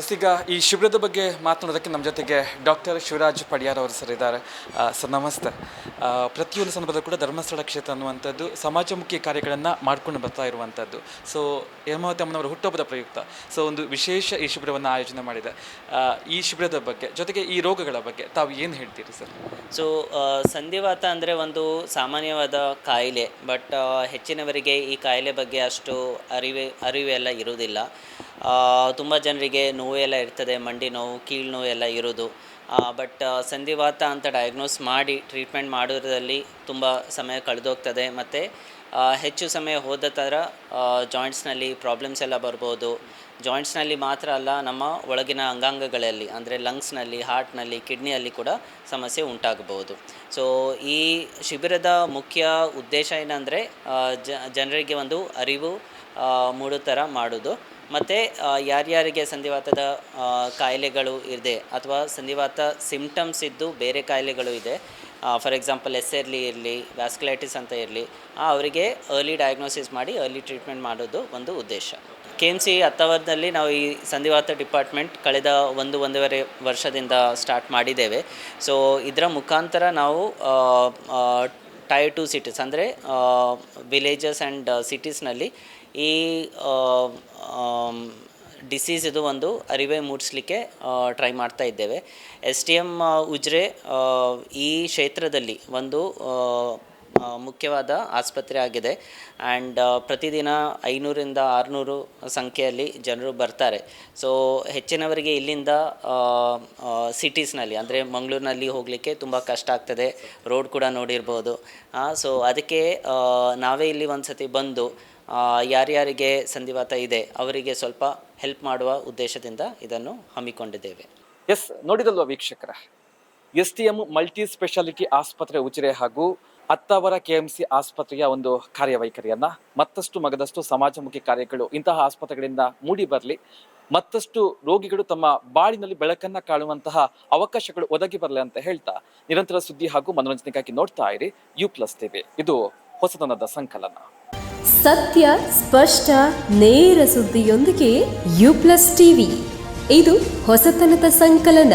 S, ಈಗ ಈ ಶಿಬಿರದ ಬಗ್ಗೆ ಮಾತನಾಡೋದಕ್ಕೆ ನಮ್ಮ ಜೊತೆಗೆ ಡಾಕ್ಟರ್ ಶಿವರಾಜ್ ಪಡಿಯಾರ್ ಅವರು ಸರ್ ಇದ್ದಾರೆ. ಸರ್ ನಮಸ್ತೆ. ಪ್ರತಿಯೊಂದು ಸಂದರ್ಭದಲ್ಲೂ ಕೂಡ ಧರ್ಮಸ್ಥಳ ಕ್ಷೇತ್ರ ಅನ್ನುವಂಥದ್ದು ಸಮಾಜಮುಖಿ ಕಾರ್ಯಗಳನ್ನು ಮಾಡ್ಕೊಂಡು ಬರ್ತಾ ಇರುವಂಥದ್ದು. ಸೊ ಹೇಮಾವತಿ ಅಮ್ಮನವರ ಹುಟ್ಟುಹಬ್ಬದ ಪ್ರಯುಕ್ತ. ಸೊ ಒಂದು ವಿಶೇಷ ಈ ಶಿಬಿರವನ್ನು ಆಯೋಜನೆ ಮಾಡಿದೆ. ಈ ಶಿಬಿರದ ಬಗ್ಗೆ, ಜೊತೆಗೆ ಈ ರೋಗಗಳ ಬಗ್ಗೆ ತಾವು ಏನು ಹೇಳ್ತೀರಿ ಸರ್? ಸೊ ಸಂಧಿವಾತ ಅಂದರೆ ಒಂದು ಸಾಮಾನ್ಯವಾದ ಕಾಯಿಲೆ, ಬಟ್ ಹೆಚ್ಚಿನವರಿಗೆ ಈ ಕಾಯಿಲೆ ಬಗ್ಗೆ ಅಷ್ಟು ಅರಿವೆ, ಅರಿವೆಲ್ಲ ಇರುವುದಿಲ್ಲ. ತುಂಬ ಜನರಿಗೆ ನೋವೆಲ್ಲ ಇರ್ತದೆ, ಮಂಡಿ ನೋವು, ಕೀಳು ನೋವು ಎಲ್ಲ ಇರೋದು. ಬಟ್ ಸಂಧಿವಾತ ಅಂತ ಡಯಾಗ್ನೋಸ್ ಮಾಡಿ ಟ್ರೀಟ್ಮೆಂಟ್ ಮಾಡೋದ್ರಲ್ಲಿ ತುಂಬ ಸಮಯ ಕಳೆದೋಗ್ತದೆ. ಮತ್ತು ಹೆಚ್ಚು ಸಮಯ ಹೋದ ಥರ ಜಾಯಿಂಟ್ಸ್ನಲ್ಲಿ ಪ್ರಾಬ್ಲಮ್ಸ್ ಎಲ್ಲ ಬರ್ಬೋದು. ಜಾಯಿಂಟ್ಸ್ನಲ್ಲಿ ಮಾತ್ರ ಅಲ್ಲ, ನಮ್ಮ ಒಳಗಿನ ಅಂಗಾಂಗಗಳಲ್ಲಿ, ಅಂದರೆ ಲಂಗ್ಸ್ನಲ್ಲಿ ಹಾರ್ಟ್ನಲ್ಲಿ ಕಿಡ್ನಿಯಲ್ಲಿ ಕೂಡ ಸಮಸ್ಯೆ ಉಂಟಾಗಬಹುದು. ಸೊ ಈ ಶಿಬಿರದ ಮುಖ್ಯ ಉದ್ದೇಶ ಏನಂದರೆ ಜನರಿಗೆ ಒಂದು ಅರಿವು ಮೂಡೋ ಥರ ಮಾಡೋದು. ಮತ್ತು ಯಾರ್ಯಾರಿಗೆ ಸಂಧಿವಾತದ ಕಾಯಿಲೆಗಳು ಇದೆ ಅಥವಾ ಸಂಧಿವಾತ ಸಿಮ್ಟಮ್ಸ್ ಇದ್ದು ಬೇರೆ ಕಾಯಿಲೆಗಳು ಇದೆ ಫಾರ್ ಎಕ್ಸಾಂಪಲ್ ಎಸ್ ಇರಲಿ ಇರಲಿ ವ್ಯಾಸ್ಕ್ಯುಲೈಟಿಸ್ ಅಂತ ಇರಲಿ ಅವರಿಗೆ ಅರ್ಲಿ ಡಯಾಗ್ನೋಸಿಸ್ ಮಾಡಿ ಅರ್ಲಿ ಟ್ರೀಟ್ಮೆಂಟ್ ಮಾಡೋದು ಒಂದು ಉದ್ದೇಶ. ಕೆ ಎಂ ಸಿ ಹತ್ತವರ್ನಲ್ಲಿ ನಾವು ಈ ಸಂಧಿವಾತ ಡಿಪಾರ್ಟ್ಮೆಂಟ್ ಕಳೆದ ಒಂದು, ಒಂದೂವರೆ ವರ್ಷದಿಂದ ಸ್ಟಾರ್ಟ್ ಮಾಡಿದ್ದೇವೆ. ಸೊ ಇದರ ಮುಖಾಂತರ ನಾವು ಟೈರ್ ಟು ಸಿಟೀಸ್ ಅಂದರೆ ವಿಲೇಜಸ್ ಆ್ಯಂಡ್ ಸಿಟೀಸ್ನಲ್ಲಿ ಈ ಡಿಸೀಸ್ ಇದು ಒಂದು ಅರಿವೆ ಮೂಡಿಸ್ಲಿಕ್ಕೆ ಟ್ರೈ ಮಾಡ್ತಾ ಇದ್ದೇವೆ. ಎಸ್ ಟಿ ಎಂ ಉಜ್ರೆ ಈ ಕ್ಷೇತ್ರದಲ್ಲಿ ಒಂದು ಮುಖ್ಯವಾದ ಆಸ್ಪತ್ರೆ ಆಗಿದೆ. ಆ್ಯಂಡ್ ಪ್ರತಿದಿನ ಐನೂರಿಂದ ಆರುನೂರು ಸಂಖ್ಯೆಯಲ್ಲಿ ಜನರು ಬರ್ತಾರೆ. ಸೊ ಹೆಚ್ಚಿನವರಿಗೆ ಇಲ್ಲಿಂದ ಸಿಟೀಸ್ನಲ್ಲಿ ಅಂದರೆ ಮಂಗಳೂರಿನಲ್ಲಿ ಹೋಗಲಿಕ್ಕೆ ತುಂಬ ಕಷ್ಟ ಆಗ್ತದೆ. ರೋಡ್ ಕೂಡ ನೋಡಿರ್ಬೋದು. ಸೊ ಅದಕ್ಕೆ ನಾವೇ ಇಲ್ಲಿ ಒಂದು ಸತಿ ಬಂದು ಯಾರ್ಯಾರಿಗೆ ಸಂಧಿವಾತ ಇದೆ, ಅವರಿಗೆ ಸ್ವಲ್ಪ ಹೆಲ್ಪ್ ಮಾಡುವ ಉದ್ದೇಶದಿಂದ ಇದನ್ನು ಹಮ್ಮಿಕೊಂಡಿದ್ದೇವೆ. ಎಸ್ ನೋಡಿದಲ್ವಾ ವೀಕ್ಷಕರ? S T M multi speciality ಆಸ್ಪತ್ರೆ ಉಜಿರೆ ಹಾಗೂ ಅತ್ತಾವರ ಸಿ ಆಸ್ಪತ್ರೆಯ ಒಂದು ಕಾರ್ಯವೈಖರಿಯನ್ನ ಮತ್ತಷ್ಟು ಮಗದಷ್ಟು ಸಮಾಜಮುಖಿ ಕಾರ್ಯಗಳು ಇಂತಹ ಆಸ್ಪತ್ರೆಗಳಿಂದ ಮೂಡಿ ಬರಲಿ. ಮತ್ತಷ್ಟು ರೋಗಿಗಳು ತಮ್ಮ ಬಾಳಿನಲ್ಲಿ ಬೆಳಕನ್ನ ಕಾಣುವಂತಹ ಅವಕಾಶಗಳು ಒದಗಿ ಬರಲಿ ಅಂತ ಹೇಳ್ತಾ ನಿರಂತರ ಸುದ್ದಿ ಹಾಗೂ ಮನೋರಂಜನೆಗಾಗಿ ನೋಡ್ತಾ ಇರಿ ಯು ಪ್ಲಸ್ ಟಿವಿ. ಇದು ಹೊಸತನದ ಸಂಕಲನ. ಸತ್ಯ, ಸ್ಪಷ್ಟ, ನೇರ ಸುದ್ದಿಯೊಂದಿಗೆ ಯು ಪ್ಲಸ್ ಟಿವಿ. ಇದು ಹೊಸತನದ ಸಂಕಲನ.